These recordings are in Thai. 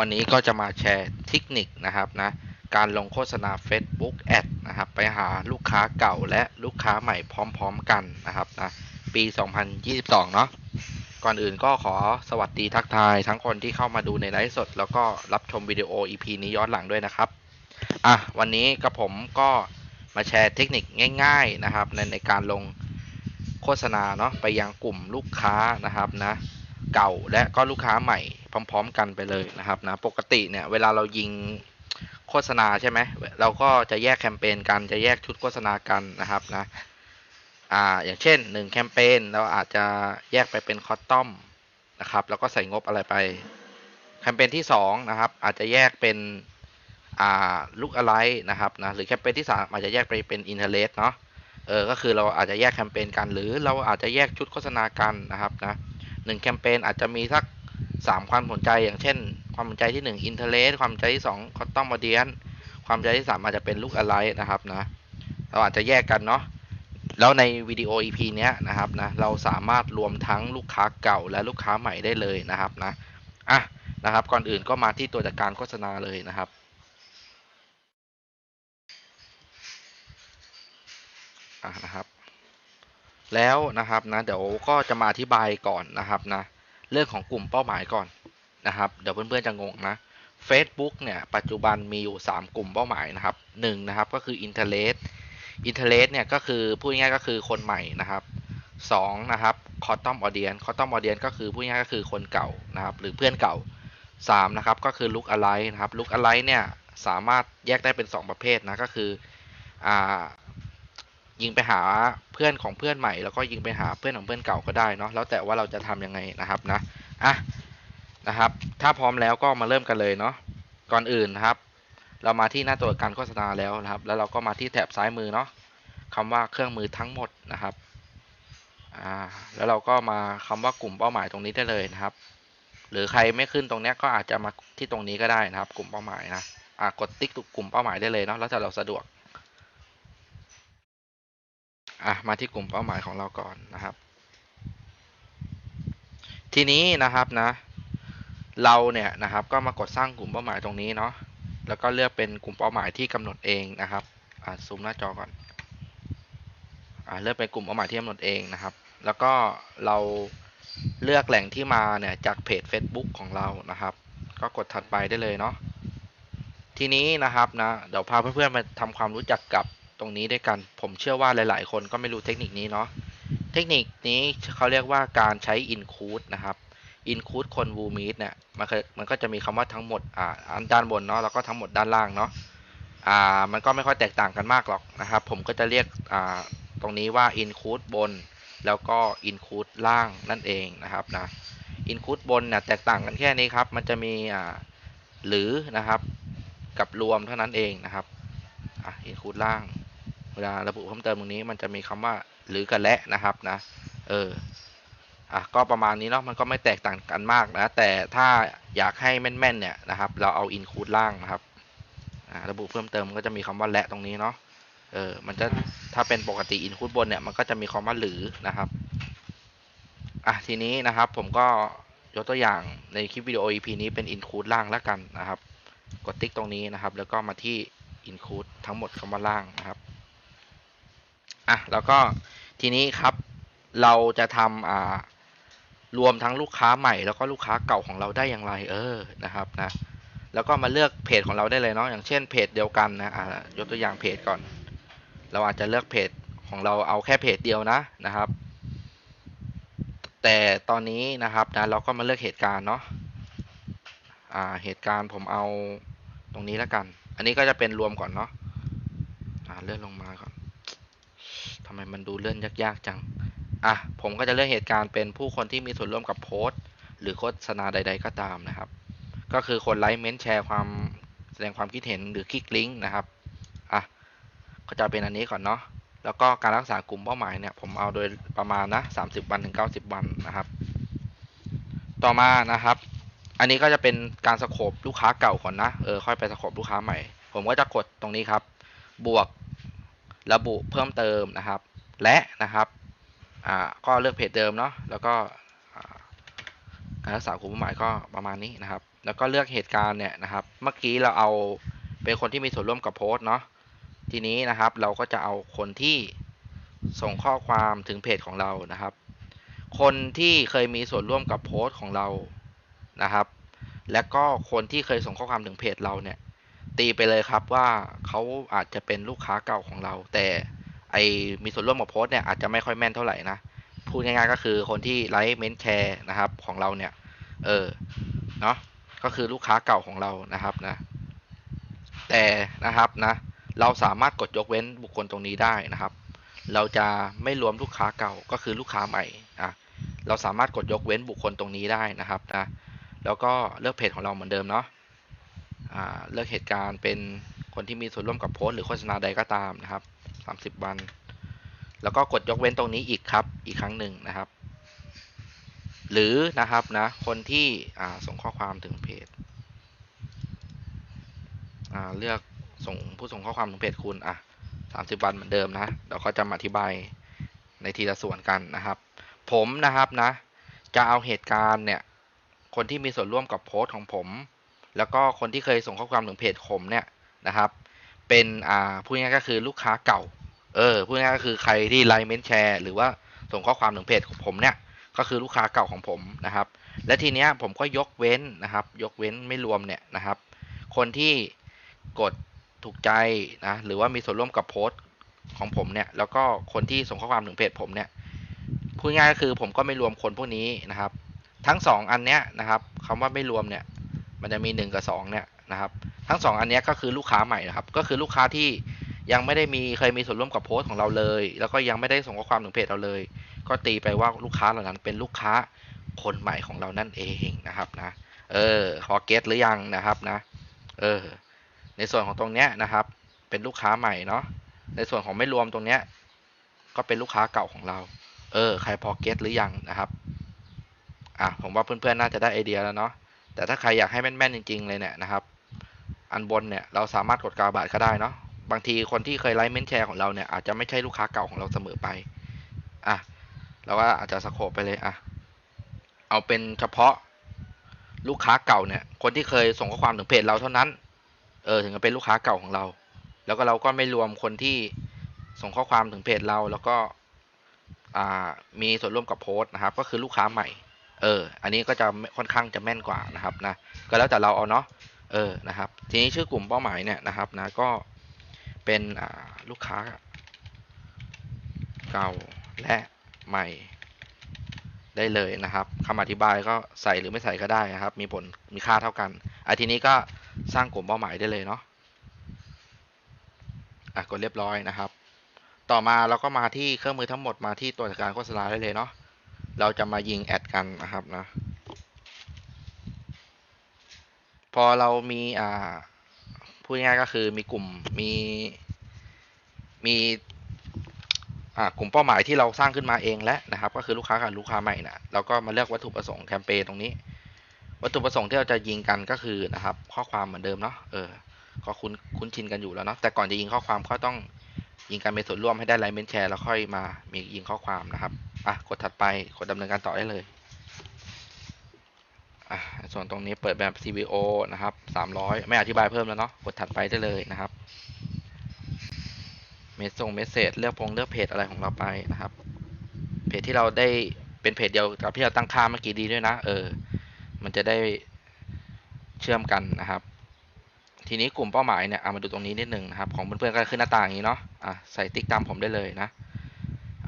วันนี้ก็จะมาแชร์เทคนิคนะครับนะการลงโฆษณา Facebook Ad นะครับไปหาลูกค้าเก่าและลูกค้าใหม่พร้อมๆกันนะครับนะปี 2022 เนาะก่อนอื่นก็ขอสวัสดีทักทาย ทั้งคนที่เข้ามาดูในไลฟ์สด แล้วก็รับชมวิดีโอ EP นี้ย้อนหลังด้วยนะครับอะวันนี้กับผมก็มาแชร์เทคนิคง่าย ๆนะครับในในการลงโฆษณาเนาะไปยังกลุ่มลูกค้านะครับนะ เก่าและก็ลูกค้าใหม่พร้อม ๆ กันไปเลยนะครับนะปกติเนี่ยเวลาเรายิงโฆษณาใช่ไหมเราก็จะแยกแคมเปญกันจะแยกชุดโฆษณากันนะครับนะอ่าอย่างเช่น 1 แคมเปญเราอาจจะแยกไปเป็นคอตตอมนะครับแล้วก็ใส่งบอะไรไปแคมเปญที่2นะครับอาจจะแยกเป็นอ่าลูกอะไรนะครับนะหรือแคมเปญที่3อาจจะแยกไปเป็นอินเทอร์เน็ตเนาะเออก็คือเราอาจจะแยกแคมเปญกัน หรือเราอาจจะแยกชุดโฆษณากันนะครับนะ หนึ่งแคมเปญอาจจะมีสักสามความสนใจอย่างเช่น ความสนใจที่ 1 Interest ความสนใจที่2 Custom Audience ความสนใจที่ 3 อาจจะเป็นลูกอะไรนะครับนะเราอาจจะแยกกันเนาะแล้วในวิดีโอ EP เนี้ยนะครับนะเราสามารถรวมทั้งลูกค้าเก่าและลูกค้าใหม่ได้เลยนะครับนะอะนะครับ ก่อนอื่นก็มาที่ตัวจัดการโฆษณาเลยนะครับอะนะครับ แล้วนะครับนะเดี๋ยวก็จะมาอธิบายก่อนนะครับนะเรื่องของกลุ่มเป้าหมายก่อนนะครับ เดี๋ยวเพื่อนๆจะงงนะ Facebook เนี่ยปัจจุบันมีอยู่ 3 กลุ่มเป้าหมายนะครับ1นะครับก็คือ Interest Interest เนี่ยก็คือพูดง่ายๆก็คือคนใหม่นะครับ2นะครับ Custom Audience Custom Audience ก็คือพูดง่ายๆก็คือคนเก่านะครับหรือเพื่อนเก่า 3 นะครับก็คือ Look Alike นะครับ Look Alike เนี่ยสามารถแยกได้เป็น 2 ประเภทนะก็คืออ่า ยิงไปหาเพื่อนของเพื่อนใหม่ แล้วก็ยิงไปหาเพื่อนของเพื่อนเก่าก็ได้เนาะแล้วแต่ว่าเราจะทำยังไงนะครับนะอะนะครับ ถ้าพร้อมแล้วก็มาเริ่มกันเลยเนาะก่อนอื่นนะครับ เรามาที่หน้าตัวการโฆษณาแล้วนะครับ แล้วเราก็มาที่แถบซ้ายมือเนาะคำว่าเครื่องมือทั้งหมดนะครับอ่าแล้วเราก็มาคำว่ากลุ่มเป้าหมายตรงนี้ได้เลยนะครับ หรือใครไม่ขึ้นตรงนี้ก็อาจจะมาที่ตรงนี้ก็ได้นะครับ กลุ่มเป้าหมายนะอ่ากดติ๊กกลุ่มเป้าหมายได้เลยเนาะแล้วแต่เราสะดวก อะมาที่กลุ่มเป้าหมายของเราก่อนนะครับ ทีนี้นะครับนะ เราเนี่ยนะครับก็มากดสร้างกลุ่มเป้าหมายตรงนี้เนาะแล้วก็เลือกเป็นกลุ่มเป้าหมายที่กำหนดเองนะครับอะซูมหน้าจอก่อนอะเลือกเป็นกลุ่มเป้าหมายที่กำหนดเองนะครับ แล้วก็เราเลือกแหล่งที่มาเนี่ยจากเพจ Facebook ของเรานะครับ ก็กดถัดไปได้เลยเนาะทีนี้นะครับนะเดี๋ยวพาเพื่อนๆมาทำความรู้จักกับ ตรงนี้ด้วยกัน ผมเชื่อว่าหลาย ๆ คนก็ไม่รู้เทคนิคนี้เนาะเทคนิคนี้เขาเรียกว่าการใช้ include นะครับ include คน w o meet เนี่ยมันมันก็จะมีคำว่าทั้งหมดอ่าด้านบนเนาะแล้วก็ทั้งหมดด้านล่างเนาะอ่ามันก็ไม่ค่อยแตกต่างกันมากหรอกนะครับ ผมก็จะเรียกอ่าตรงนี้ว่า include บน แล้วก็ include ล่างนั่นเองนะครับนะ include บนเนี่ยแตกต่างกันแค่นี้ครับ มันจะมีอ่าหรือนะครับกับรวมเท่านั้นเองนะครับอะ include ล่าง เวลาระบุเพิ่มเติมตรงนี้มันจะมีคำว่าหรือกับและนะครับนะเอออะก็ประมาณนี้เนาะมันก็ไม่แตกต่างกันมากนะ แต่ถ้าอยากให้แม่นๆเนี่ยนะครับ เราเอา include ล่างนะครับอ่าระบุเพิ่มเติมมันก็จะมีคำว่าและตรงนี้เนาะเออมันจะถ้าเป็นปกติ include บนเนี่ยมันก็จะมีคำว่าหรือนะครับอะทีนี้นะครับผมก็ยกตัวอย่างในคลิปวิดีโอ EP นี้เป็น include ล่างแล้วกันนะครับ กดติ๊กตรงนี้นะครับ แล้วก็มาที่ include ทั้งหมดคำว่าล่างนะครับ อะแล้วก็ทีนี้ครับเราจะทำอ่ารวมทั้งลูกค้าใหม่แล้วก็ลูกค้าเก่าของเราได้อย่างไรเออนะครับนะแล้วก็มาเลือกเพจของเราได้เลยเนาะอย่างเช่นเพจเดียวกันนะอ่ายกตัวอย่างเพจก่อน เราอาจจะเลือกเพจของเราเอาแค่เพจเดียวนะนะครับ แต่ตอนนี้นะครับนะเราก็มาเลือกเหตุการณ์เนาะอ่าเหตุการณ์ผมเอาตรงนี้แล้วกัน อันนี้ก็จะเป็นรวมก่อนเนาะอ่าเลื่อนลงมาก่อน ทำไมมันดูเลื่อนยากๆจัง อะ ผมก็จะเลือกเหตุการณ์เป็นผู้คนที่มีส่วนร่วมกับโพสต์ หรือโฆษณาใด ๆ ก็ตามนะครับ ก็คือคนไลค์เม้นแชร์ความแสดงความคิดเห็นหรือคลิกลิงก์นะครับ อะ ก็จะเป็นอันนี้ก่อนเนาะ แล้วก็การรักษากลุ่มเป้าหมายเนี่ย ผมเอาโดยประมาณนะ 30 วันถึง 90 วันนะครับ ต่อมานะครับ อันนี้ก็จะเป็นการสโคบลูกค้าเก่าก่อนนะ เออ ค่อยไปสโคบลูกค้าใหม่ ผมก็จะกดตรงนี้ครับ บวก ระบุเพิ่มเติมนะครับ และนะครับก็เลือกเพจเดิมเนาะแล้วก็การรักษากลุ่มเป้าหมายก็ประมาณนี้นะครับ แล้วก็เลือกเหตุการณ์เนี่ยนะครับ เมื่อกี้เราเอาเป็นคนที่มีส่วนร่วมกับโพสต์เนาะทีนี้นะครับเราก็จะเอาคนที่ส่งข้อความถึงเพจของเรานะครับ คนที่เคยมีส่วนร่วมกับโพสต์ของเรานะครับ และก็คนที่เคยส่งข้อความถึงเพจเราเนี่ย ตีไปเลยครับว่าเขาอาจจะเป็นลูกค้าเก่าของเรา แต่ไอมีส่วนร่วมกับโพสเนี่ยอาจจะไม่ค่อยแม่นเท่าไหร่นะพูดง่ายๆก็คือคนที่ไลค์เมนแชร์นะครับของเราเนี่ย เออเนาะก็คือลูกค้าเก่าของเรานะครับนะ แต่นะครับนะ เราสามารถกดยกเว้นบุคคลตรงนี้ได้นะครับ เราจะไม่รวมลูกค้าเก่าก็คือลูกค้าใหม่อะเราสามารถกดยกเว้นบุคคลตรงนี้ได้นะครับนะแล้วก็เลือกเพจของเราเหมือนเดิมเนาะ เลือกเหตุการณ์เป็นคนที่มีส่วนร่วมกับโพสต์หรือโฆษณาใดก็ตามนะครับ 30 วัน แล้วก็กดยกเว้นตรงนี้อีกครับ อีกครั้งหนึ่งนะครับ หรือนะครับนะคนที่ส่งข้อความถึงเพจเลือกส่งผู้ส่งข้อความถึงเพจคุณอะ30 วันเหมือนเดิมนะเราก็จะมาอธิบายในทีละส่วนกันนะครับ ผมนะครับนะ จะเอาเหตุการณ์เนี่ยคนที่มีส่วนร่วมกับโพสต์ของผม แล้วก็คนที่เคยส่งข้อความถึงเพจผมเนี่ยนะครับ เป็นอ่าพูดง่ายก็คือลูกค้าเก่า เออพูดง่ายก็คือใครที่ไลค์เมนแชร์หรือว่าส่งข้อความถึงเพจของผมเนี่ยก็คือลูกค้าเก่าของผมนะครับ และทีเนี้ยผมก็ยกเว้นนะครับ ยกเว้นไม่รวมเนี่ยนะครับ คนที่กดถูกใจนะหรือว่ามีส่วนร่วมกับโพสต์ของผมเนี่ยแล้วก็คนที่ส่งข้อความถึงเพจผมเนี่ยพูดง่ายก็คือผมก็ไม่รวมคนพวกนี้นะครับ ทั้งสองอันเนี้ยนะครับคำว่าไม่รวมเนี่ย มันจะมีหนึ่งกับสองเนี่ยนะครับ ทั้งสองอันนี้ก็คือลูกค้าใหม่นะครับ ก็คือลูกค้าที่ยังไม่ได้มีเคยมีส่วนร่วมกับโพสต์ของเราเลย แล้วก็ยังไม่ได้ส่งข้อความถึงเพจเราเลย ก็ตีไปว่าลูกค้าเหล่านั้นเป็นลูกค้าคนใหม่ของเรานั่นเองนะครับนะ เออพอเก็ตหรือยังนะครับนะ เออ ในส่วนของตรงเนี้ยนะครับ เป็นลูกค้าใหม่เนาะ ในส่วนของไม่รวมตรงเนี้ย ก็เป็นลูกค้าเก่าของเรา เออ ใครพอเก็ตหรือยังนะครับ อะ ผมว่าเพื่อนๆ น่าจะได้ไอเดียแล้วเนาะ แต่ถ้าใครอยากให้แม่นๆจริงๆเลยเนี่ยนะครับ อันบนเนี่ยเราสามารถกดกาบาทก็ได้เนาะบางทีคนที่เคยไลค์เมนแชร์ของเราเนี่ยอาจจะไม่ใช่ลูกค้าเก่าของเราเสมอไปอะเราก็อาจจะสโคปไปเลยอะเอาเป็นเฉพาะลูกค้าเก่าเนี่ย คนที่เคยส่งข้อความถึงเพจเราเท่านั้น เออถึงจะเป็นลูกค้าเก่าของเรา แล้วก็เราก็ไม่รวมคนที่ส่งข้อความถึงเพจเราแล้วก็อ่ามีส่วนร่วมกับโพสต์นะครับ ก็คือลูกค้าใหม่ เออ อันนี้ก็จะค่อนข้างจะแม่นกว่านะครับนะ ก็แล้วแต่เราเอาเนาะ เออ นะครับ ทีนี้ชื่อกลุ่มเป้าหมายเนี่ยนะครับนะ ก็เป็นลูกค้า เก่าและใหม่ได้เลยนะครับคำอธิบายก็ใส่หรือไม่ใส่ก็ได้นะครับ มีผลมีค่าเท่ากันอะทีนี้ก็สร้างกลุ่มเป้าหมายได้เลยเนาะอะกดเรียบร้อยนะครับ ต่อมาเราก็มาที่เครื่องมือทั้งหมดมาที่ตัวจัดการโฆษณาได้เลยเนาะ เราจะมายิงแอดกันนะครับนะ พอเรามีอ่าพูดง่ายก็คือมีกลุ่มมีมีอ่ากลุ่มเป้าหมายที่เราสร้างขึ้นมาเองแล้วนะครับ ก็คือลูกค้ากับลูกค้าใหม่นะเราก็มาเลือกวัตถุประสงค์แคมเปญตรงนี้ วัตถุประสงค์ที่เราจะยิงกันก็คือนะครับ ข้อความเหมือนเดิมเนาะเออก็คุ้นคุ้นชินกันอยู่แล้วเนาะแต่ก่อนจะยิงข้อความก็ต้องยิงการเป็นส่วนร่วมให้ได้ไลค์เมนแชร์แล้วค่อยมามียิงข้อความนะครับ อะกดถัดไปกดดำเนินการต่อได้เลยอะส่วนตรงนี้เปิดแบบ CVO นะครับ300 ไม่อธิบายเพิ่มแล้วเนาะกดถัดไปได้เลยนะครับเมสส่งเมสเซจเลือกพงเลือกเพจอะไรของเราไปนะครับ เพจที่เราได้เป็นเพจเดียวกับที่เราตั้งค่าเมื่อกี้ดีด้วยนะ เออ มันจะได้เชื่อมกันนะครับ ทีนี้กลุ่มเป้าหมายเนี่ยเอามาดูตรงนี้นิดหนึ่งนะครับ ของเพื่อนๆก็ขึ้นหน้าต่างอย่างนี้เนาะอะใส่ติ๊กตามผมได้เลยนะ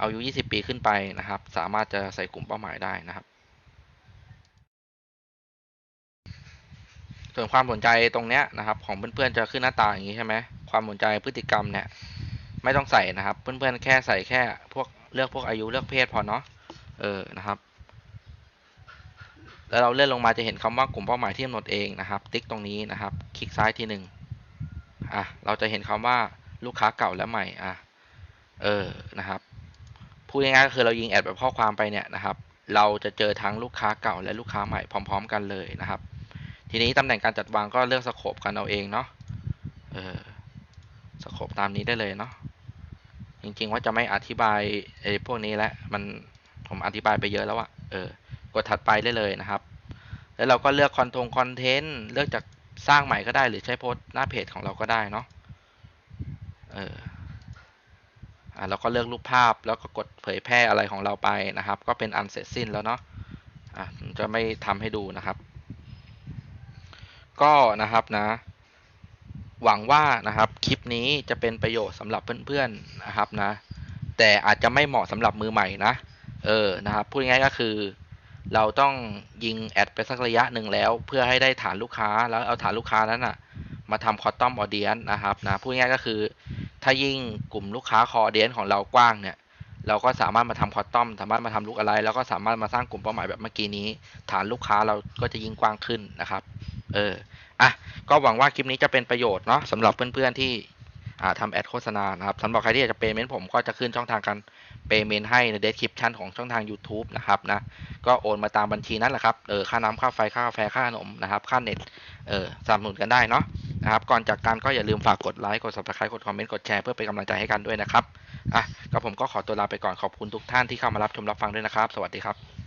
อาอายุ 20 ปีขึ้นไปนะครับ สามารถจะใส่กลุ่มเป้าหมายได้นะครับ ส่วนความสนใจตรงเนี้ยนะครับ ของเพื่อนๆจะขึ้นหน้าตาอย่างนี้ใช่ไหมความสนใจพฤติกรรมเนี่ยไม่ต้องใส่นะครับ เพื่อนๆแค่ใส่แค่พวกเลือกพวกอายุเลือกเพศพอเนาะเออนะครับแล้วเราเลื่อนลงมาจะเห็นคำว่ากลุ่มเป้าหมายที่กำหนดเองนะครับ ติ๊กตรงนี้นะครับ คลิกซ้ายทีหนึ่งอะเราจะเห็นคำว่าลูกค้าเก่าและใหม่อะเออนะครับ พูดง่ายๆก็คือเรายิงแอดแบบข้อความไปเนี่ยนะครับเราจะเจอทั้งลูกค้าเก่าและลูกค้าใหม่พร้อม ๆ กันเลยนะครับ ทีนี้ตำแหน่งการจัดวางก็เลือกสโคปกันเอาเองเนาะเออสโคปตามนี้ได้เลยเนาะจริงๆว่าจะไม่อธิบายไอ้พวกนี้แล้วมันผมอธิบายไปเยอะแล้วอะเออกดถัดไปได้เลยนะครับ แล้วเราก็เลือกคอนทงคอนเทนต์เลือกจากสร้างใหม่ก็ได้หรือใช้โพสต์หน้าเพจของเราก็ได้เนาะเออ อ่าเราก็เลือกรูปภาพแล้วก็กดเผยแพร่อะไรของเราไปนะครับ ก็เป็นอันเสร็จสิ้นแล้วเนาะอะจะไม่ทำให้ดูนะครับ ก็นะครับนะ หวังว่านะครับคลิปนี้จะเป็นประโยชน์สำหรับเพื่อนๆนะครับนะ แต่อาจจะไม่เหมาะสำหรับมือใหม่นะ เออนะครับพูดง่ายก็คือเราต้องยิงแอดไปสักระยะหนึ่งแล้ว เพื่อให้ได้ฐานลูกค้าแล้วเอาฐานลูกค้านั้นอะมาทำคอตตอมออเดียนนะครับนะพูดง่ายก็คือ ถ้ายิ่งกลุ่มลูกค้าคอเดียนของเรากว้างเนี่ย เราก็สามารถมาทำคอตตอม สามารถมาทำลูกอะไร แล้วก็สามารถมาสร้างกลุ่มเป้าหมายแบบเมื่อกี้นี้ ฐานลูกค้าเราก็จะยิ่งกว้างขึ้นนะครับ เออ อะ ก็หวังว่าคลิปนี้จะเป็นประโยชน์เนาะสำหรับเพื่อนๆที่ ทำแอดโฆษณานะครับสำหรับใครที่อยากจะเปย์เมนต์ผมก็จะขึ้นช่องทางการเปย์เมนต์ให้ในเดสคริปชันของช่องทาง YouTube นะครับนะก็โอนมาตามบัญชีนั่นแหละครับเออค่าน้ำค่าไฟค่ากาแฟค่าขนมนะครับค่าเน็ตเออสนับสนุนกันได้เนาะนะครับก่อนจากการก็อย่าลืมฝากกดไลค์กด subscribe กดคอมเมนต์กดแชร์เพื่อเป็นกำลังใจให้กันด้วยนะครับอะก็ผมก็ขอตัวลาไปก่อนขอบคุณทุกท่านที่เข้ามารับชมรับฟังด้วยนะครับ สวัสดีครับ